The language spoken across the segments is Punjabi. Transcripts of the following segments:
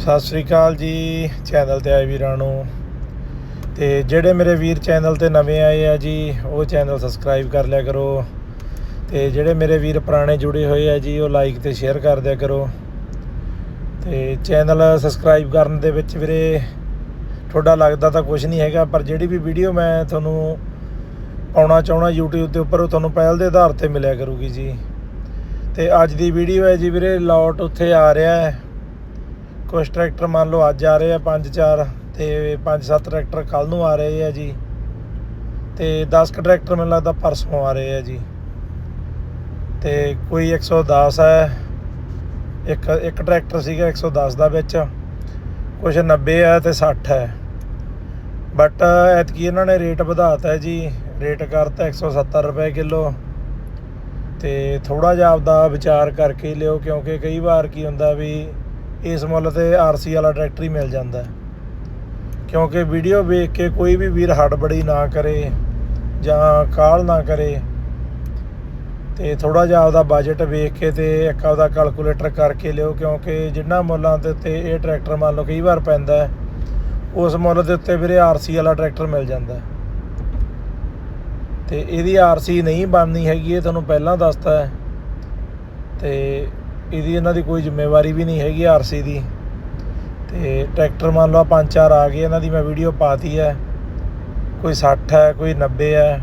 ਸਤਿ ਸ੍ਰੀ ਅਕਾਲ ਜੀ, ਚੈਨਲ ਤੇ ਆਏ ਵੀਰਾਂ ਨੂੰ। ਤੇ ਜਿਹੜੇ ਮੇਰੇ ਵੀਰ ਚੈਨਲ ਤੇ ਨਵੇਂ ਆਏ ਆ ਜੀ, ਉਹ ਚੈਨਲ ਸਬਸਕ੍ਰਾਈਬ ਕਰ ਲਿਆ ਕਰੋ। ਤੇ ਜਿਹੜੇ ਮੇਰੇ ਵੀਰ ਪੁਰਾਣੇ ਜੁੜੇ ਹੋਏ ਆ ਜੀ, ਉਹ ਲਾਈਕ ਤੇ ਸ਼ੇਅਰ ਕਰ ਦਿਆ ਕਰੋ। ਤੇ ਚੈਨਲ ਸਬਸਕ੍ਰਾਈਬ ਕਰਨ ਦੇ ਵਿੱਚ ਵੀਰੇ, ਤੁਹਾਡਾ ਲੱਗਦਾ ਤਾਂ ਕੁਝ ਨਹੀਂ ਹੈਗਾ, ਪਰ ਜਿਹੜੀ ਵੀ ਵੀਡੀਓ ਮੈਂ ਤੁਹਾਨੂੰ ਪਾਉਣਾ ਚਾਹਣਾ YouTube ਦੇ ਉੱਪਰ, ਉਹ ਤੁਹਾਨੂੰ ਪਹਿਲ ਦੇ ਆਧਾਰ ਤੇ ਮਿਲਿਆ ਕਰੂਗੀ ਜੀ। ਤੇ ਅੱਜ ਦੀ ਵੀਡੀਓ ਹੈ ਜੀ ਵੀਰੇ, ਲੋਟ ਉੱਥੇ ਆ ਰਿਹਾ ਹੈ। ਕੁਝ ਟਰੈਕਟਰ ਮੰਨ ਲਓ ਅੱਜ ਆ ਰਹੇ ਆ 5-4 ਤੇ 5-7 ਟਰੈਕਟਰ ਕੱਲ ਨੂੰ ਆ ਰਹੇ ਆ ਜੀ। ਤੇ 10 ਕੁ ਟਰੈਕਟਰ ਮੈਨੂੰ ਲੱਗਦਾ ਪਰਸੋਂ ਆ ਰਹੇ ਆ ਜੀ। ਤੇ ਕੋਈ 110 ਹੈ। ਇੱਕ ਇੱਕ ਟਰੈਕਟਰ ਸੀਗਾ 110 ਦਾ ਵਿੱਚ। ਕੁਝ 90 ਹੈ ਤੇ 60 ਹੈ। ਬਟ ਐਤਕੀ ਇਹਨਾਂ ਨੇ ਰੇਟ ਵਧਾਤਾ ਹੈ ਜੀ। ਰੇਟ ਕਰਤਾ 170 ਰੁਪਏ ਕਿਲੋ। ਤੇ ਥੋੜਾ ਜਿਹਾ ਆਪਦਾ ਵਿਚਾਰ ਕਰਕੇ ਲਿਓ ਕਿਉਂਕਿ ਕਈ ਵਾਰ ਕੀ ਹੁੰਦਾ ਵੀ ਇਸ ਮੁੱਲ ਤੇ ਆਰਸੀ ਵਾਲਾ ਟਰੈਕਟਰ ਹੀ ਮਿਲ ਜਾਂਦਾ ਕਿਉਂਕਿ ਵੀਡੀਓ ਵੇਖ ਕੇ ਕੋਈ ਵੀ ਵੀਰ ਹੜਬੜੀ ਨਾ ਕਰੇ ਜਾਂ ਕਾਲ ਨਾ ਕਰੇ ਤੇ ਥੋੜਾ ਜਿਹਾ ਆਪਦਾ ਬਜਟ ਵੇਖ ਕੇ ਤੇ ਇੱਕ ਆਪਦਾ ਕੈਲਕੂਲੇਟਰ ਕਰਕੇ ਲਿਓ, ਕਿਉਂਕਿ ਜਿੰਨਾ ਮੁੱਲਾਂ ਦੇ ਉੱਤੇ ਇਹ ਟਰੈਕਟਰ ਮੰਨ ਲਓ ਕਈ ਵਾਰ ਪੈਂਦਾ ਉਸ ਮੁੱਲ ਦੇ ਉੱਤੇ ਵੀਰੇ ਆਰਸੀ ਵਾਲਾ ਟਰੈਕਟਰ ਮਿਲ ਜਾਂਦਾ ਹੈ। ਤੇ ਇਹਦੀ ਆਰਸੀ ਨਹੀਂ ਬਣਨੀ ਹੈਗੀ, ਇਹ ਤੁਹਾਨੂੰ ਪਹਿਲਾਂ ਦੱਸਤਾ ਹੈ ਤੇ ਇਹਦੀ ਇਹਨਾਂ ਦੀ ਕੋਈ ਜ਼ਿੰਮੇਵਾਰੀ ਵੀ ਨਹੀਂ ਹੈਗੀ ਆਰਸੀ ਦੀ। ਤੇ ਟਰੈਕਟਰ ਮੰਨ ਲਓ ਪੰਜ ਚਾਰ ਆ ਗਏ, ਇਹਨਾਂ ਦੀ ਮੈਂ ਵੀਡੀਓ ਪਾਤੀ ਹੈ। ਕੋਈ 60 ਹੈ, ਕੋਈ 90 ਹੈ।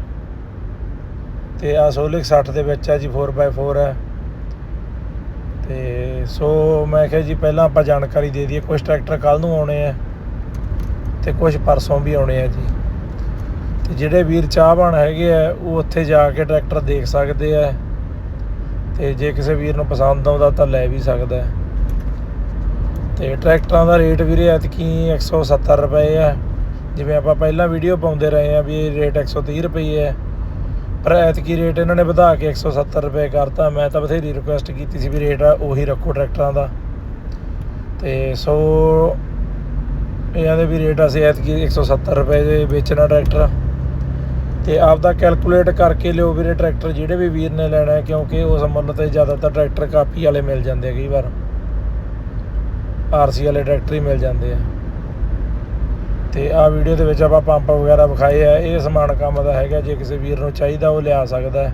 ਤੇ ਆ ਸੋਲਿਕ 60 ਦੇ ਵਿੱਚ ਹੈ ਜੀ 4x4 ਹੈ। ਤੇ ਸੋ ਮੈਂ ਕਿਹਾ ਜੀ, ਪਹਿਲਾਂ ਆਪਾਂ ਜਾਣਕਾਰੀ ਦੇ ਦਈਏ ਕੁਝ ਟਰੈਕਟਰ ਕੱਲ ਨੂੰ ਆਉਣੇ ਆ ਤੇ ਕੁਝ ਪਰਸੋਂ ਵੀ ਆਉਣੇ ਆ ਜੀ। ਤੇ ਜਿਹੜੇ ਵੀਰ ਚਾਹਵਾਨ ਹੈਗੇ ਆ ਉਹ ਉੱਥੇ ਜਾ ਕੇ ਟਰੈਕਟਰ ਦੇਖ ਸਕਦੇ ਆ ਤੇ ਜੇ ਕਿਸੇ ਵੀਰ ਨੂੰ ਪਸੰਦ ਆਉਂਦਾ ਤਾਂ ਲੈ ਵੀ ਸਕਦਾ ਹੈ। ਤੇ ਟਰੈਕਟਰਾਂ ਦਾ ਰੇਟ ਵੀਰੇ ਐਤਕੀ 170 ਰੁਪਏ ਆ। ਜਿਵੇਂ ਆਪਾਂ ਪਹਿਲਾਂ ਵੀਡੀਓ ਪਾਉਂਦੇ ਰਹੇ ਆ ਵੀ ਇਹ ਰੇਟ 130 ਰੁਪਏ ਹੈ ਪਰ ਐਤਕੀ ਰੇਟ ਇਹਨਾਂ ਨੇ ਵਧਾ ਕੇ 170 ਰੁਪਏ ਕਰਤਾ। ਮੈਂ ਤਾਂ ਬਥੇਰੀ ਰਿਕੁਐਸਟ ਕੀਤੀ ਸੀ ਵੀ ਰੇਟ ਆ ਉਹੀ ਰੱਖੋ ਟਰੈਕਟਰਾਂ ਦਾ। ਤੇ ਸੋ ਇਹਨਾਂ ਦੇ ਵੀ ਰੇਟ ਅਸੀਂ ਐਤਕੀ 170 ਰੁਪਏ ਦੇ ਵੇਚਣਾ ਟਰੈਕਟਰ। ਤੇ ਆਪਦਾ ਕੈਲਕੂਲੇਟ ਕਰਕੇ ਲਿਓ ਵੀਰੇ ਟਰੈਕਟਰ ਜਿਹੜੇ ਵੀ ਵੀਰ ਨੇ ਲੈਣਾ ਕਿਉਂਕਿ ਉਸ ਮੁੱਲ ਤੇ ਜ਼ਿਆਦਾਤਰ ਟਰੈਕਟਰ ਕਾਪੀ ਵਾਲੇ ਮਿਲ ਜਾਂਦੇ ਆ ਕਈ ਵਾਰ। ਆਰਸੀ ਵਾਲੇ ਟਰੈਕਟਰ ਹੀ ਮਿਲ ਜਾਂਦੇ ਆ। ਤੇ ਆ ਵੀਡੀਓ ਦੇ ਵਿੱਚ ਆਪਾਂ ਪੰਪ ਵਗੈਰਾ ਵਿਖਾਏ ਆ, ਇਹ ਸਮਾਨ ਕੰਮ ਦਾ ਹੈਗਾ, ਜੇ ਕਿਸੇ ਵੀਰ ਨੂੰ ਚਾਹੀਦਾ ਉਹ ਲਿਆ ਸਕਦਾ ਹੈ।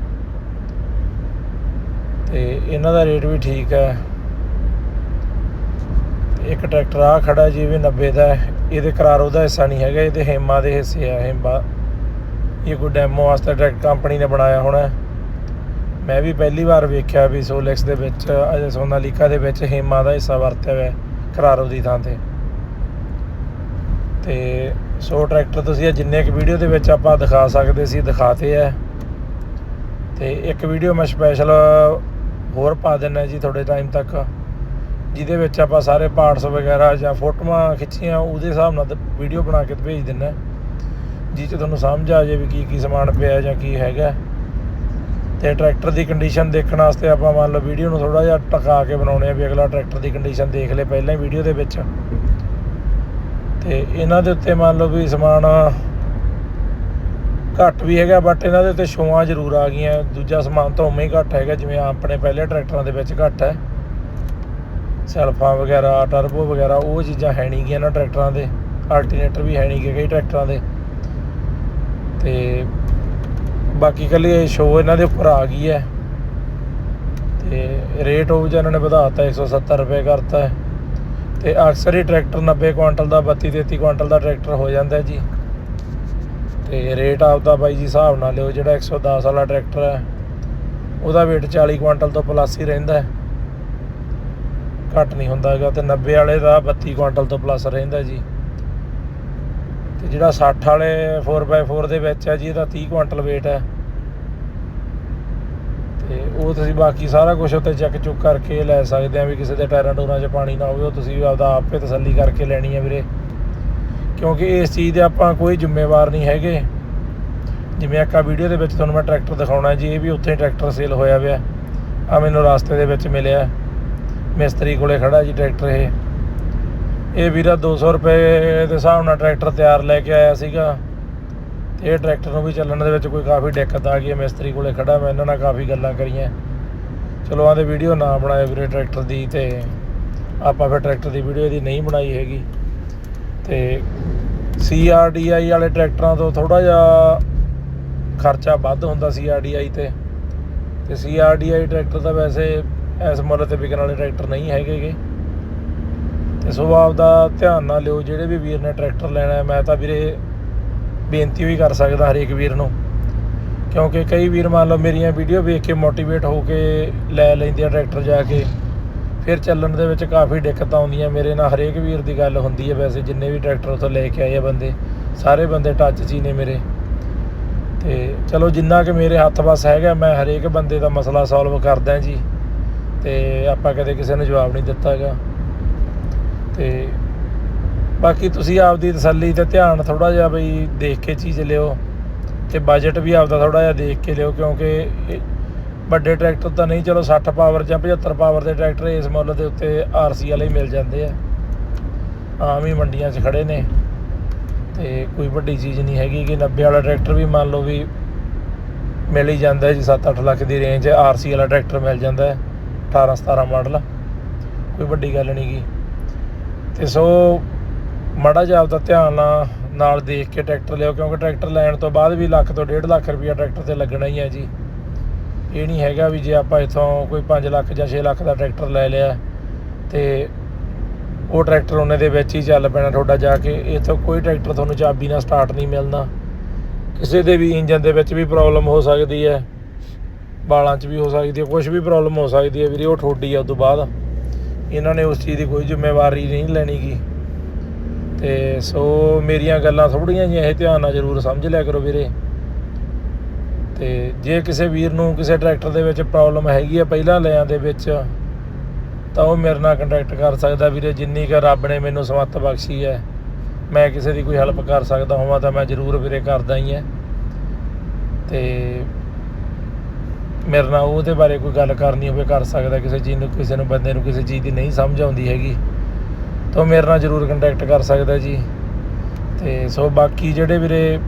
ਤੇ ਇਹਨਾਂ ਦਾ ਰੇਟ ਵੀ ਠੀਕ ਹੈ। ਤੇ ਇੱਕ ਟਰੈਕਟਰ ਆ ਖੜਾ ਜੀ ਵੀ 90 ਦਾ ਇਹਦੇ ਕਰਾਰ ਉਹਦਾ ਹਿੱਸਾ ਨਹੀਂ ਹੈਗਾ, ਇਹਦੇ ਹੇਮਾ ਦੇ ਹਿੱਸੇ ਆ, ਹੇਮਾ। ਇਹ ਕੋਈ ਡੈਮੋ ਵਾਸਤੇ ਟਰੈਕਟਰ ਕੰਪਨੀ ਨੇ ਬਣਾਇਆ ਹੋਣਾ ਮੈਂ ਵੀ ਪਹਿਲੀ ਵਾਰ ਵੇਖਿਆ ਵੀ ਸੋਲੈਕਸ ਦੇ ਵਿੱਚ, ਅਜੇ ਸੋਨਾਲੀਕਾ ਦੇ ਵਿੱਚ ਹੇਮਾ ਦਾ ਹਿੱਸਾ ਵਰਤਿਆ ਹੋਇਆ ਕਰਾਰੋ ਦੀ ਥਾਂ ਤੇ। ਤੇ ਸੋ ਟਰੈਕਟਰ ਤੁਸੀਂ ਇਹ ਜਿੰਨੇ ਕੁ ਵੀਡੀਓ ਦੇ ਵਿੱਚ ਆਪਾਂ ਦਿਖਾ ਸਕਦੇ ਸੀ, ਦਿਖਾਤੇ ਆ ਤੇ ਇੱਕ ਵੀਡੀਓ ਮੈਂ ਸਪੈਸ਼ਲ ਹੋਰ ਪਾ ਦਿੰਨਾ ਜੀ ਤੁਹਾਡੇ ਟਾਈਮ ਤੱਕ, ਜਿਹਦੇ ਵਿੱਚ ਆਪਾਂ ਸਾਰੇ ਪਾਰਟਸ ਵਗੈਰਾ ਜਾਂ ਫੋਟੋਆਂ ਖਿੱਚੀਆਂ, ਉਹਦੇ ਹਿਸਾਬ ਨਾਲ ਵੀਡੀਓ ਬਣਾ ਕੇ ਭੇਜ ਦਿੰਨਾ ਜਿਹ 'ਚ ਤੁਹਾਨੂੰ ਸਮਝ ਆ ਜਾਵੇ ਵੀ ਕੀ ਕੀ ਸਮਾਨ ਪਿਆ ਜਾਂ ਕੀ ਹੈਗਾ। ਤੇ ਟਰੈਕਟਰ ਦੀ ਕੰਡੀਸ਼ਨ ਦੇਖਣ ਵਾਸਤੇ ਆਪਾਂ ਮੰਨ ਲਓ ਵੀਡੀਓ ਨੂੰ ਥੋੜਾ ਜਿਹਾ ਟਕਾ ਕੇ ਬਣਾਉਣੇ ਆ ਵੀ ਅਗਲਾ ਟਰੈਕਟਰ ਦੀ ਕੰਡੀਸ਼ਨ ਦੇਖ ਲੇ ਪਹਿਲਾਂ ਹੀ ਵੀਡੀਓ ਦੇ ਵਿੱਚ। ਤੇ ਇਹਨਾਂ ਦੇ ਉੱਤੇ ਮੰਨ ਲਓ ਵੀ ਸਮਾਨ ਘੱਟ ਵੀ ਹੈਗਾ ਬਟ ਇਹਨਾਂ ਦੇ ਉੱਤੇ ਸ਼ੋਆਂ ਜ਼ਰੂਰ ਆ ਗਈਆਂ। ਦੂਜਾ ਸਮਾਨ ਤਾਂ ਉਵੇਂ ਹੀ ਘੱਟ ਹੈਗਾ, ਜਿਵੇਂ ਆਪਣੇ ਪਹਿਲੇ ਟਰੈਕਟਰਾਂ ਦੇ ਵਿੱਚ ਘੱਟ ਹੈ। ਸੈਲਫਾਂ ਵਗੈਰਾ ਟਰਬੋ ਵਗੈਰਾ, ਉਹ ਚੀਜ਼ਾਂ ਹੈ ਨਹੀਂ ਗੀਆਂ ਨਾ ਟਰੈਕਟਰਾਂ ਦੇ। ਆਲਟਰਨੇਟਰ ਵੀ ਹੈ ਨਹੀਂ ਗੇ ਕਈ ਟਰੈਕਟਰਾਂ ਦੇ। ਤੇ ਬਾਕੀ ਕੱਲੀ ਇਹ ਸ਼ੋ ਇਹਨਾਂ ਦੇ ਉੱਪਰ ਆ ਗਈ ਹੈ। ਤੇ ਰੇਟ ਉਹ ਜਿਹਾ ਇਹਨਾਂ ਨੇ ਵਧਾਤਾ 170 ਰੁਪਏ ਕਰਤਾ ਹੈ। ਤੇ ਅਕਸਰ ਹੀ ਟਰੈਕਟਰ 90 ਕੁਇੰਟਲ ਦਾ 32 33 ਕੁਆਂਟਲ ਦਾ ਟਰੈਕਟਰ ਹੋ ਜਾਂਦਾ ਜੀ। ਤੇ ਰੇਟ ਆਪਦਾ ਬਾਈ ਜੀ ਹਿਸਾਬ ਨਾਲ ਲਿਓ, ਜਿਹੜਾ 110 ਵਾਲਾ ਟਰੈਕਟਰ ਹੈ, ਉਹਦਾ weight 40 ਕੁਇੰਟਲ ਤੋਂ ਪਲੱਸ ਹੀ ਰਹਿੰਦਾ ਹੈ। ਘੱਟ ਨਹੀਂ ਹੁੰਦਾ ਹੈਗਾ ਤੇ 90 ਵਾਲੇ ਦਾ 32 ਕੁਇੰਟਲ ਤੋਂ ਪਲੱਸ ਰਹਿੰਦਾ ਜੀ। ਤੇ ਜਿਹੜਾ 60 ਵਾਲੇ 4x4 ਦੇ ਵਿੱਚ ਹੈ ਜੀ, ਇਹਦਾ 30 ਕੁਆਂਟਲ weight ਹੈ। ਤੇ ਉਹ ਤੁਸੀਂ ਬਾਕੀ ਸਾਰਾ ਕੁਝ ਉੱਤੇ ਚੈੱਕ ਚੁੱਕ ਕਰਕੇ ਲੈ ਸਕਦੇ ਆ ਵੀ ਕਿਸੇ ਦੇ ਟਾਇਰਾਂ ਟੂਰਾਂ 'ਚ ਪਾਣੀ ਨਾ ਹੋਵੇ, ਉਹ ਤੁਸੀਂ ਆਪਦਾ ਆਪੇ ਤਸੱਲੀ ਕਰਕੇ ਲੈਣੀ ਹੈ ਵੀਰੇ। ਕਿਉਂਕਿ ਇਸ ਚੀਜ਼ ਦੇ ਆਪਾਂ ਕੋਈ ਜ਼ਿੰਮੇਵਾਰ ਨਹੀਂ ਹੈਗੇ। ਜਿਵੇਂ ਆਕਾ ਵੀਡੀਓ ਦੇ ਵਿੱਚ ਤੁਹਾਨੂੰ ਮੈਂ ਟਰੈਕਟਰ ਦਿਖਾਉਣਾ ਜੀ, ਇਹ ਵੀ ਉੱਥੇ ਟਰੈਕਟਰ ਸੇਲ ਹੋਇਆ ਪਿਆ। ਆ ਮੈਨੂੰ ਰਾਸਤੇ ਦੇ ਵਿੱਚ ਮਿਲਿਆ। ਮਿਸਤਰੀ ਕੋਲੇ ਖੜਾ ਜੀ ਟਰੈਕਟਰ ਇਹ। ਇਹ ਵੀਰਾ 200 ਰੁਪਏ ਦੇ ਹਿਸਾਬ ਨਾਲ ਟਰੈਕਟਰ ਤਿਆਰ ਲੈ ਕੇ ਆਇਆ ਸੀਗਾ। ਤੇ ਇਹ ਟਰੈਕਟਰ ਨੂੰ ਵੀ ਚੱਲਣ ਦੇ ਵਿੱਚ ਕੋਈ ਕਾਫੀ ਦਿੱਕਤ ਆ ਗਈ ਹੈ। ਮਿਸਤਰੀ ਕੋਲੇ ਖੜਾ ਮੈਂ ਇਹਨਾਂ ਨਾਲ ਕਾਫੀ ਗੱਲਾਂ ਕਰੀਆਂ। ਚਲੋ ਆਂਦੇ ਵੀਡੀਓ ਨਾ ਬਣਾਏ ਵੀਰੇ ਟਰੈਕਟਰ ਦੀ ਤੇ ਆਪਾਂ ਫਿਰ ਟਰੈਕਟਰ ਦੀ ਵੀਡੀਓ ਇਹਦੀ ਨਹੀਂ ਬਣਾਈ ਹੈਗੀ। ਤੇ CRDI ਵਾਲੇ ਟਰੈਕਟਰਾਂ ਤੋਂ ਥੋੜਾ ਜਿਹਾ ਖਰਚਾ ਵੱਧ ਹੁੰਦਾ CRDI ਤੇ। ਤੇ CRDI ਟਰੈਕਟਰ ਤਾਂ ਵੈਸੇ ਇਸ ਮੁੱਲ ਤੇ ਵਿਕਣ ਵਾਲੇ ਟਰੈਕਟਰ ਨਹੀਂ ਹੈਗੇਗੇ। ਤੇ ਸੋ ਆਪਦਾ ਧਿਆਨ ਨਾਲ ਲਿਓ, ਜਿਹੜੇ ਵੀ ਵੀਰ ਨੇ ਟਰੈਕਟਰ ਲੈਣਾ ਹੈ, ਮੈਂ ਤਾਂ ਵੀਰੇ ਬੇਨਤੀ ਵੀ ਕਰ ਸਕਦਾ ਹਰੇਕ ਵੀਰ ਨੂੰ। ਕਿਉਂਕਿ ਕਈ ਵੀਰ ਮੰਨ ਲਓ ਮੇਰੀਆਂ ਵੀਡੀਓ ਵੇਖ ਕੇ ਮੋਟੀਵੇਟ ਹੋ ਕੇ ਲੈ ਲੈਂਦੇ ਆ ਟਰੈਕਟਰ ਜਾ ਕੇ। ਫਿਰ ਚੱਲਣ ਦੇ ਵਿੱਚ ਕਾਫੀ ਦਿੱਕਤਾਂ ਆਉਂਦੀਆਂ, ਮੇਰੇ ਨਾਲ ਹਰੇਕ ਵੀਰ ਦੀ ਗੱਲ ਹੁੰਦੀ ਹੈ ਵੈਸੇ, ਜਿੰਨੇ ਵੀ ਟਰੈਕਟਰ ਉੱਥੋਂ ਲੈ ਕੇ ਆਏ ਆ ਬੰਦੇ, ਸਾਰੇ ਬੰਦੇ ਟੱਚ 'ਚ ਹੀ ਨੇ ਮੇਰੇ। ਤੇ ਚਲੋ ਜਿੰਨਾ ਕਿ ਮੇਰੇ ਹੱਥ ਵੱਸ ਹੈਗਾ, ਮੈਂ ਹਰੇਕ ਬੰਦੇ ਦਾ ਮਸਲਾ ਸੋਲਵ ਕਰਦਾ ਜੀ। ਤੇ ਆਪਾਂ ਕਦੇ ਕਿਸੇ ਨੂੰ ਜਵਾਬ ਨਹੀਂ ਦਿੱਤਾ ਹੈਗਾ ਤੇ ਬਾਕੀ ਤੁਸੀਂ ਆਪਦੀ ਤਸੱਲੀ ਤੇ ਧਿਆਨ ਥੋੜਾ ਜਿਹਾ ਬਈ ਦੇਖ ਕੇ ਚੀਜ਼ ਲਿਓ ਤੇ ਬਜਟ ਵੀ ਆਪਦਾ ਥੋੜਾ ਜਿਹਾ ਦੇਖ ਕੇ ਲਿਓ ਕਿਉਂਕਿ ਵੱਡੇ ਟਰੈਕਟਰ ਤਾਂ ਨਹੀਂ, ਚਲੋ 60 ਪਾਵਰ ਜਾਂ 75 ਪਾਵਰ ਦੇ ਟਰੈਕਟਰ ਇਸ ਮੁੱਲ ਦੇ ਉੱਤੇ ਆਰਸੀ ਵਾਲੇ ਮਿਲ ਜਾਂਦੇ ਆ। ਆਮ ਹੀ ਮੰਡੀਆਂ 'ਚ ਖੜੇ ਨੇ ਤੇ ਕੋਈ ਵੱਡੀ ਚੀਜ਼ ਨਹੀਂ ਹੈਗੀ ਕਿ 90 ਵਾਲਾ ਟਰੈਕਟਰ ਵੀ ਮੰਨ ਲਓ ਵੀ ਮਿਲ ਹੀ ਜਾਂਦਾ ਜੀ 7-8 ਲੱਖ ਦੀ ਰੇਂਜ ਆਰਸੀ ਵਾਲਾ ਟਰੈਕਟਰ ਮਿਲ ਜਾਂਦਾ ਹੈ 18-17 ਮਾਡਲ। ਕੋਈ ਵੱਡੀ ਗੱਲ ਨਹੀਂ ਗੀ। ਤੇ ਸੋ ਮਾੜਾ ਜਿਹਾ ਆਪਦਾ ਧਿਆਨ ਨਾਲ ਨਾਲ ਦੇਖ ਕੇ ਟਰੈਕਟਰ ਲਿਓ ਕਿਉਂਕਿ ਟਰੈਕਟਰ ਲੈਣ ਤੋਂ ਬਾਅਦ ਵੀ ਲੱਖ ਤੋਂ 1.5 ਲੱਖ ਰੁਪਇਆ ਟਰੈਕਟਰ ਤੇ ਲੱਗਣਾ ਹੀ ਹੈ ਜੀ। ਇਹ ਨਹੀਂ ਹੈਗਾ ਵੀ ਜੇ ਆਪਾਂ ਇਥੋਂ ਕੋਈ 5 ਲੱਖ ਜਾਂ 6 ਲੱਖ ਦਾ ਟਰੈਕਟਰ ਲੈ ਲਿਆ ਤੇ ਉਹ ਟਰੈਕਟਰ ਉਹਨੇ ਦੇ ਵਿੱਚ ਹੀ ਚੱਲ ਪੈਣਾ ਤੁਹਾਡਾ ਜਾ ਕੇ। ਇਥੋਂ ਕੋਈ ਟਰੈਕਟਰ ਤੁਹਾਨੂੰ ਚਾਬੀ ਨਾਲ ਸਟਾਰਟ ਨਹੀਂ ਮਿਲਣਾ। ਕਿਸੇ ਦੇ ਵੀ ਇੰਜਨ ਦੇ ਵਿੱਚ ਵੀ ਪ੍ਰੋਬਲਮ ਹੋ ਸਕਦੀ ਹੈ ਬਾਲਾਂ 'ਚ ਵੀ ਹੋ ਸਕਦੀ ਹੈ ਕੁਝ ਵੀ ਪ੍ਰੋਬਲਮ ਹੋ ਸਕਦੀ ਹੈ ਵੀਰੇ, ਉਹ ਠੋਡੀ ਆ ਉਸ ਤੋਂ ਬਾਅਦ। ਇਹਨਾਂ ਨੇ ਉਸ ਚੀਜ਼ ਦੀ ਕੋਈ ਜ਼ਿੰਮੇਵਾਰੀ ਨਹੀਂ ਲੈਣੀ ਗੀ। ਤੇ ਸੋ ਮੇਰੀਆਂ ਗੱਲਾਂ ਥੋੜੀਆਂ ਜਿਹੀਆਂ ਇਹ ਧਿਆਨ ਨਾਲ ਜ਼ਰੂਰ ਸਮਝ ਲਿਆ ਕਰੋ ਵੀਰੇ। ਤੇ ਜੇ ਕਿਸੇ ਵੀਰ ਨੂੰ ਕਿਸੇ ਟਰੈਕਟਰ ਦੇ ਵਿੱਚ ਪ੍ਰੋਬਲਮ ਹੈਗੀ ਆ ਪਹਿਲਾਂ ਲਿਆਂ ਦੇ ਵਿੱਚ, ਤਾਂ ਉਹ ਮੇਰੇ ਨਾਲ ਕੰਟੈਕਟ ਕਰ ਸਕਦਾ ਵੀਰੇ, ਜਿੰਨੀ ਕੁ ਰੱਬ ਨੇ ਮੈਨੂੰ ਸਮੱਤ ਬਖਸ਼ੀ ਹੈ। ਮੈਂ ਕਿਸੇ ਦੀ ਕੋਈ ਹੈਲਪ ਕਰ ਸਕਦਾ ਹੋਵਾਂ ਤਾਂ ਮੈਂ ਜ਼ਰੂਰ ਵੀਰੇ ਕਰਦਾ ਹੀ ਹਾਂ। ਤੇ ਮੇਰੇ ਨਾਲ ਉਹਦੇ ਬਾਰੇ ਕੋਈ ਗੱਲ ਕਰਨੀ ਹੋਵੇ, ਕਰ ਸਕਦਾ ਕਿਸੇ ਚੀਜ਼ ਨੂੰ, ਕਿਸੇ ਨੂੰ, ਬੰਦੇ ਨੂੰ ਕਿਸੇ ਚੀਜ਼ ਦੀ ਨਹੀਂ ਸਮਝ ਆਉਂਦੀ ਹੈਗੀ। ਤਾਂ ਉਹ ਮੇਰੇ ਨਾਲ ਜ਼ਰੂਰ ਕੰਟੈਕਟ ਕਰ ਸਕਦਾ ਜੀ। ਤੇ ਸੋ ਬਾਕੀ ਜਿਹੜੇ ਵੀਰੇ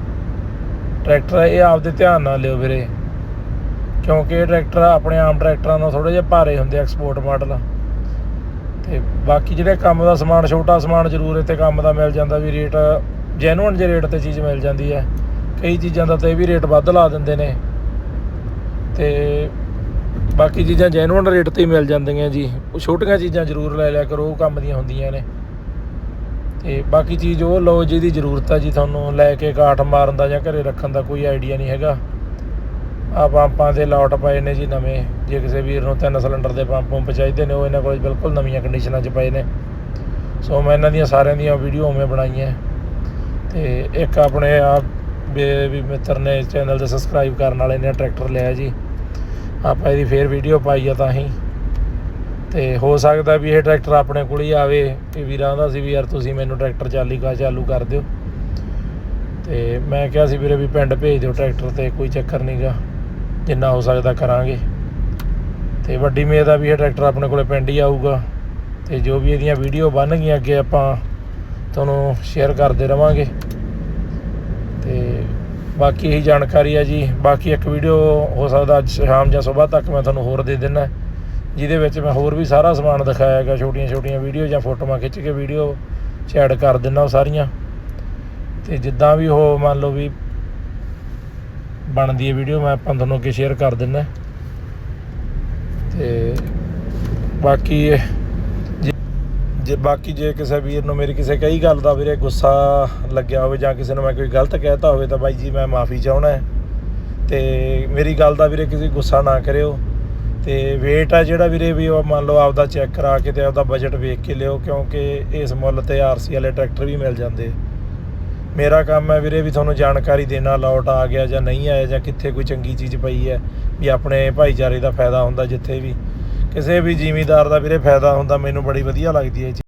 ਟਰੈਕਟਰ ਹੈ ਇਹ ਆਪਦੇ ਧਿਆਨ ਨਾਲ ਲਿਓ ਵੀਰੇ। ਕਿਉਂਕਿ ਇਹ ਟਰੈਕਟਰ ਆਪਣੇ ਆਮ ਟਰੈਕਟਰਾਂ ਨਾਲੋਂ ਥੋੜੇ ਜਿਹਾ ਭਾਰੇ ਹੁੰਦੇ ਐਕਸਪੋਰਟ ਮਾਡਲ ਤੇ ਬਾਕੀ ਜਿਹੜੇ ਕੰਮ ਦਾ ਸਮਾਨ, ਛੋਟਾ ਸਮਾਨ ਜ਼ਰੂਰ ਇੱਥੇ ਕੰਮ ਦਾ ਮਿਲ ਜਾਂਦਾ ਵੀ ਰੇਟ ਜੈਨੂਅਨ ਜੇ ਰੇਟ ਤੇ ਚੀਜ਼ ਮਿਲ ਜਾਂਦੀ ਹੈ। ਕਈ ਚੀਜ਼ਾਂ ਦਾ ਤਾਂ ਇਹ ਵੀ ਰੇਟ ਵੱਧ ਲਾ ਦਿੰਦੇ ਨੇ। ਤੇ ਬਾਕੀ ਚੀਜ਼ਾਂ ਜੈਨੂਅਨ ਰੇਟ ਤੇ ਹੀ ਮਿਲ ਜਾਂਦੀਆਂ ਜੀ। ਉਹ ਛੋਟੀਆਂ ਚੀਜ਼ਾਂ ਜ਼ਰੂਰ ਲੈ ਲਿਆ ਕਰੋ, ਉਹ ਕੰਮ ਦੀਆਂ ਹੁੰਦੀਆਂ ਨੇ। ਤੇ ਬਾਕੀ ਚੀਜ਼ ਉਹ, ਲਓ ਜਿਹਦੀ ਜ਼ਰੂਰਤ ਹੈ ਜੀ ਤੁਹਾਨੂੰ ਲੈ ਕੇ ਕਾਠ ਮਾਰਨ ਦਾ ਜਾਂ ਘਰੇ ਰੱਖਣ ਦਾ ਕੋਈ ਆਈਡੀਆ ਨਹੀਂ ਹੈਗਾ। ਆ ਪੰਪਾਂ ਦੇ ਲਾਟ ਪਏ ਨੇ ਜੀ ਨਵੇਂ। ਜੇ ਕਿਸੇ ਵੀਰ ਨੂੰ ਤਿੰਨ ਸਿਲੰਡਰ ਦੇ ਪੰਪ ਪੰਪ ਚਾਹੀਦੇ ਨੇ, ਉਹ ਇਹਨਾਂ ਕੋਲ ਬਿਲਕੁਲ ਨਵੀਆਂ ਕੰਡੀਸ਼ਨਾਂ 'ਚ ਪਏ ਨੇ। ਸੋ ਮੈਂ ਇਹਨਾਂ ਦੀਆਂ ਸਾਰਿਆਂ ਦੀਆਂ ਵੀਡੀਓ ਉਵੇਂ ਬਣਾਈਆਂ। ਤੇ ਇੱਕ ਆਪਣੇ ਆ ਵੀ ਮਿੱਤਰ ਨੇ ਚੈਨਲ ਤੇ ਸਬਸਕ੍ਰਾਈਬ ਕਰਨ ਵਾਲੇ ਨੇ, ਟਰੈਕਟਰ ਲਿਆ ਜੀ। ਆਪਾਂ ਇਹਦੀ ਫੇਰ ਵੀਡੀਓ ਪਾਈ ਆ ਤਾਂ ਹੀ। ਤੇ ਹੋ ਸਕਦਾ ਵੀ ਇਹ ਟਰੈਕਟਰ ਆਪਣੇ ਕੋਲ ਹੀ ਆਵੇ ਇਹ ਵੀਰਾਂ ਦਾ ਸੀ ਵੀ ਯਾਰ ਤੁਸੀਂ ਮੈਨੂੰ ਟਰੈਕਟਰ ਚਾਲੀ ਕਾ ਚਾਲੂ ਕਰ ਦਿਓ। ਤੇ ਮੈਂ ਕਿਹਾ ਸੀ ਵੀਰੇ ਵੀ ਪਿੰਡ ਭੇਜ ਦਿਓ ਟਰੈਕਟਰ ਤੇ, ਕੋਈ ਚੱਕਰ ਨਹੀਂਗਾ ਜਿੰਨਾ ਹੋ ਸਕਦਾ ਕਰਾਂਗੇ। ਤੇ ਵੱਡੀ ਮੇਦ ਆ ਵੀ ਇਹ ਟਰੈਕਟਰ ਆਪਣੇ ਕੋਲੇ ਪਿੰਡ ਹੀ ਆਊਗਾ। ਤੇ ਜੋ ਵੀ ਇਹਦੀਆਂ ਵੀਡੀਓ ਬਣ ਗਈਆਂ ਅੱਗੇ ਆਪਾਂ, ਤੁਹਾਨੂੰ ਸ਼ੇਅਰ ਕਰਦੇ ਰਵਾਂਗੇ। ਬਾਕੀ ਇਹੀ ਜਾਣਕਾਰੀ ਹੈ ਜੀ। ਬਾਕੀ ਇੱਕ ਵੀਡੀਓ ਹੋ ਸਕਦਾ ਅੱਜ ਸ਼ਾਮ ਜਾਂ ਸਵੇਰ ਤੱਕ ਮੈਂ ਤੁਹਾਨੂੰ ਹੋਰ ਦੇ ਦਿੰਦਾ ਜਿਹਦੇ ਵਿੱਚ ਮੈਂ ਹੋਰ ਵੀ ਸਾਰਾ ਸਮਾਨ ਦਿਖਾਇਆ ਹੈਗਾ, ਛੋਟੀਆਂ ਛੋਟੀਆਂ ਵੀਡੀਓ ਜਾਂ ਫੋਟੋਆਂ ਖਿੱਚ ਕੇ ਵੀਡੀਓ ਚ ਐਡ ਕਰ ਦਿੰਦਾ ਉਹ ਸਾਰੀਆਂ। ਤੇ ਜਿੱਦਾਂ ਵੀ ਉਹ ਮੰਨ ਲਓ ਵੀ ਬਣਦੀ ਹੈ ਵੀਡੀਓ, ਮੈਂ ਆਪਾਂ ਤੁਹਾਨੂੰ ਅੱਗੇ ਸ਼ੇਅਰ ਕਰ ਦਿੰਦਾ ਤੇ ਬਾਕੀ ਜੇ ਬਾਕੀ ਜੇ ਕਿਸੇ ਵੀਰ ਨੂੰ ਮੇਰੀ ਕਿਸੇ ਕਈ ਗੱਲ ਦਾ ਵੀਰੇ ਗੁੱਸਾ ਲੱਗਿਆ ਹੋਵੇ ਜਾਂ ਕਿਸੇ ਨੂੰ ਮੈਂ ਕੋਈ ਗਲਤ ਕਹਿਤਾ ਹੋਵੇ ਤਾਂ ਬਾਈ ਜੀ ਮੈਂ ਮਾਫੀ ਚਾਹਣਾ ਹੈ। ਤੇ ਮੇਰੀ ਗੱਲ ਦਾ ਵੀਰੇ ਕਿਸੇ ਗੁੱਸਾ ਨਾ ਕਰਿਓ। ਤੇ weight ਆ ਜਿਹੜਾ ਵੀਰੇ ਵੀ ਉਹ ਮੰਨ ਲਓ ਆਪਦਾ ਚੈੱਕ ਕਰਾ ਕੇ ਤੇ ਆਪਦਾ ਬਜਟ ਵੇਖ ਕੇ ਲਿਓ ਕਿਉਂਕਿ ਇਸ ਮੁੱਲ ਤੇ ਆਰਸੀ ਵਾਲੇ ਟਰੈਕਟਰ ਵੀ ਮਿਲ ਜਾਂਦੇ। ਮੇਰਾ ਕੰਮ ਹੈ ਵੀਰੇ ਵੀ ਤੁਹਾਨੂੰ ਜਾਣਕਾਰੀ ਦੇਣਾ ਲੋਟ ਆ ਗਿਆ ਜਾਂ ਨਹੀਂ ਆਇਆ ਜਾਂ ਕਿੱਥੇ ਕੋਈ ਚੰਗੀ ਚੀਜ਼ ਪਈ ਹੈ ਵੀ ਆਪਣੇ ਭਾਈਚਾਰੇ ਦਾ ਫਾਇਦਾ ਹੁੰਦਾ ਜਿੱਥੇ ਵੀ। ਕਿਸੇ ਵੀ ਜ਼ਿਮੀਦਾਰ ਦਾ ਵੀਰੇ ਫਾਇਦਾ ਹੁੰਦਾ ਮੈਨੂੰ ਬੜੀ ਵਧੀਆ ਲੱਗਦੀ ਹੈ ਇਹ ਚੀਜ਼।